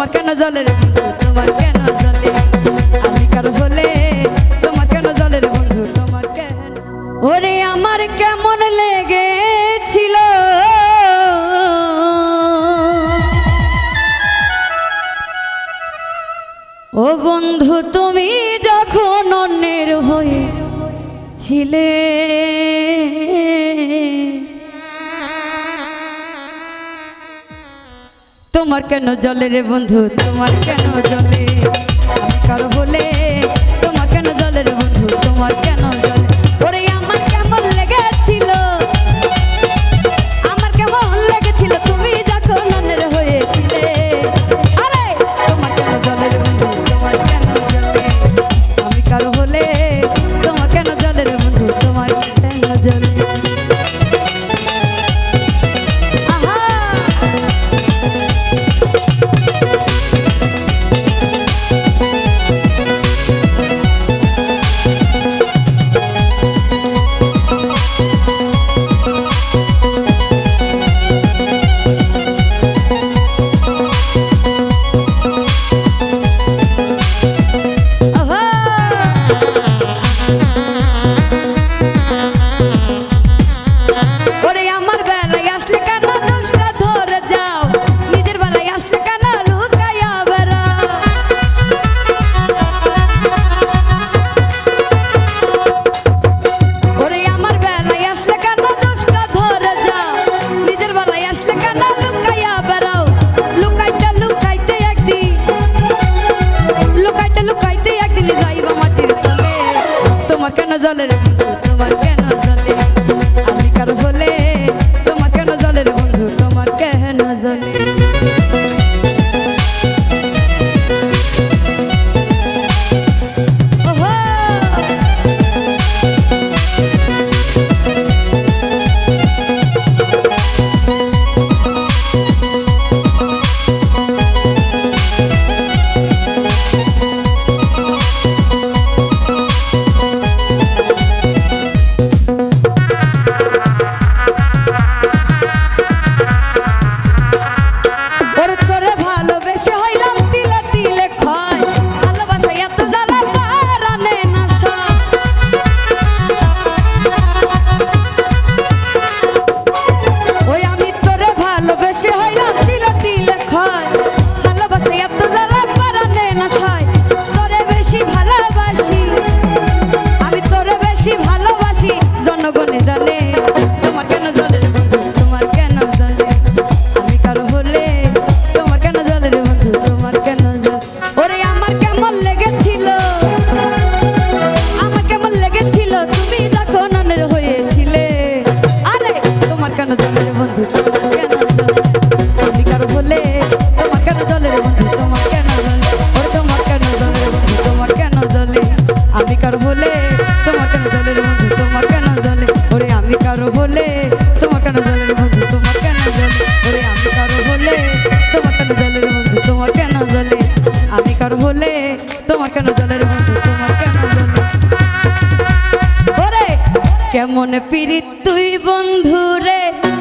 তোমার কেন জলের বন্ধু? তোমার কেন জলে? আমি কারও বলে তোমার কেন জলের বন্ধু? তোমার কেন? ওরে আমার কেমন লেগেছিল? ও বন্ধু, তুমি যখন অন্যের হয়ে ছিলে তোমার কেন জলের বন্ধু? তোমার কেন জলে? কার বলে dale. কারও বলে, তোমার কেন জলের বন্ধু তোমার কেন জলে? ওরে আমি কারও বলে, তোমার কেন জলের বন্ধু তোমার কেন জলে? ওরে আমি কারও বলে, তোমার কেন জলের বন্ধু তোমার কেন জলে? আমি কারও বলে, তোমার কেন জলের বন্ধু তোমার কেন জলে? ওরে, কেমন পীড়িত তুই বন্ধু রে